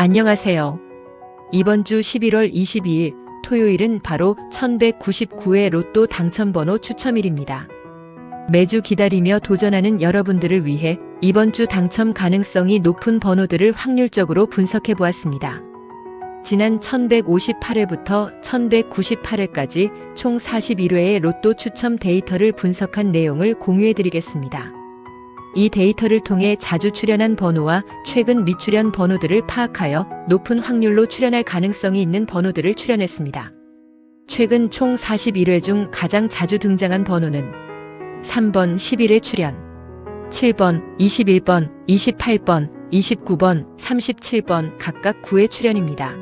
안녕하세요. 이번 주 11월 22일 토요일은 바로 1199회 로또 당첨번호 추첨일입니다. 매주 기다리며 도전하는 여러분들을 위해 이번 주 당첨 가능성이 높은 번호들을 확률적으로 분석해 보았습니다. 지난 1158회부터 1198회까지 총 41회의 로또 추첨 데이터를 분석한 내용을 공유해 드리겠습니다. 이 데이터를 통해 자주 출연한 번호와 최근 미출연 번호들을 파악하여 높은 확률로 출연할 가능성이 있는 번호들을 출연했습니다. 최근 총 41회 중 가장 자주 등장한 번호는 3번 11회 출연, 7번, 21번, 28번, 29번, 37번 각각 9회 출연입니다.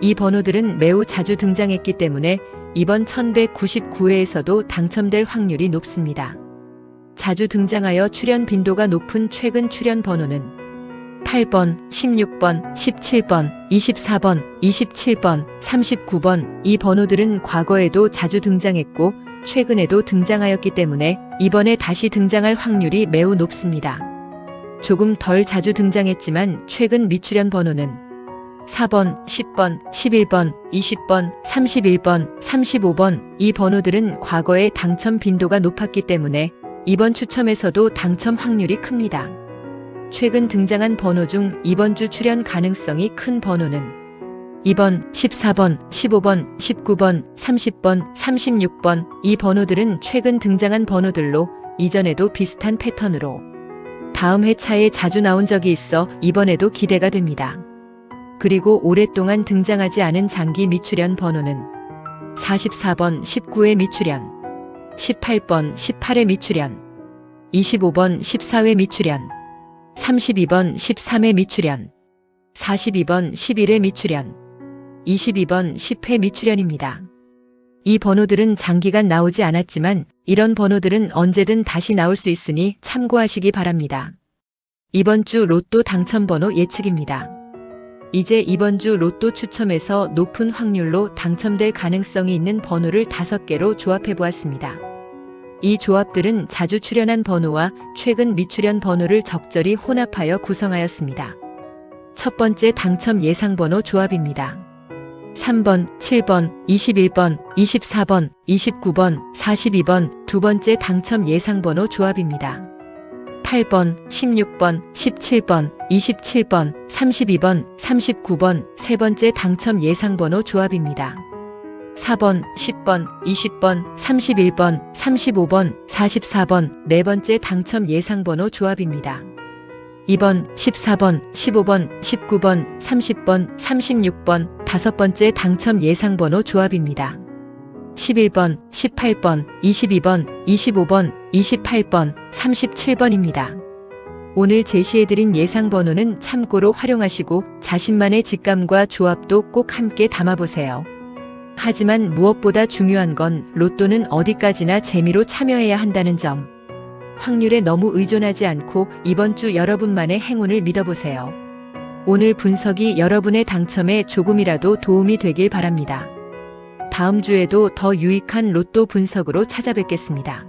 이 번호들은 매우 자주 등장했기 때문에 이번 1199회에서도 당첨될 확률이 높습니다. 자주 등장하여 출연 빈도가 높은 최근 출연 번호는 8번, 16번, 17번, 24번, 27번, 39번 이 번호들은 과거에도 자주 등장했고 최근에도 등장하였기 때문에 이번에 다시 등장할 확률이 매우 높습니다. 조금 덜 자주 등장했지만 최근 미출연 번호는 4번, 10번, 11번, 20번, 31번, 35번 이 번호들은 과거에 당첨 빈도가 높았기 때문에 이번 추첨에서도 당첨 확률이 큽니다. 최근 등장한 번호 중 이번 주 출연 가능성이 큰 번호는 2번, 14번, 15번, 19번, 30번, 36번 이 번호들은 최근 등장한 번호들로 이전에도 비슷한 패턴으로 다음 회차에 자주 나온 적이 있어 이번에도 기대가 됩니다. 그리고 오랫동안 등장하지 않은 장기 미출연 번호는 44번 19회 미출연, 18번 18회 미출연, 25번 14회 미출연, 32번 13회 미출연, 42번 11회 미출연, 22번 10회 미출연입니다. 이 번호들은 장기간 나오지 않았지만 이런 번호들은 언제든 다시 나올 수 있으니 참고하시기 바랍니다. 이번 주 로또 당첨 번호 예측입니다. 이제 이번 주 로또 추첨에서 높은 확률로 당첨될 가능성이 있는 번호를 5개로 조합해 보았습니다. 이 조합들은 자주 출연한 번호와 최근 미출연 번호를 적절히 혼합하여 구성하였습니다. 첫 번째 당첨 예상 번호 조합입니다. 3번, 7번, 21번, 24번, 29번, 42번 두 번째 당첨 예상 번호 조합입니다. 8번, 16번, 17번, 27번, 32번, 39번 세 번째 당첨 예상 번호 조합입니다. 4번, 10번, 20번, 31번, 35번, 44번 네 번째 당첨 예상 번호 조합입니다. 2번, 14번, 15번, 19번, 30번, 36번 다섯 번째 당첨 예상 번호 조합입니다. 11번, 18번, 22번, 25번, 28번, 37번입니다. 오늘 제시해드린 예상 번호는 참고로 활용하시고 자신만의 직감과 조합도 꼭 함께 담아보세요. 하지만 무엇보다 중요한 건 로또는 어디까지나 재미로 참여해야 한다는 점. 확률에 너무 의존하지 않고 이번 주 여러분만의 행운을 믿어보세요. 오늘 분석이 여러분의 당첨에 조금이라도 도움이 되길 바랍니다. 다음 주에도 더 유익한 로또 분석으로 찾아뵙겠습니다.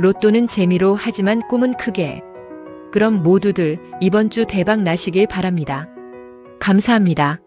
로또는 재미로 하지만 꿈은 크게. 그럼 모두들 이번 주 대박 나시길 바랍니다. 감사합니다.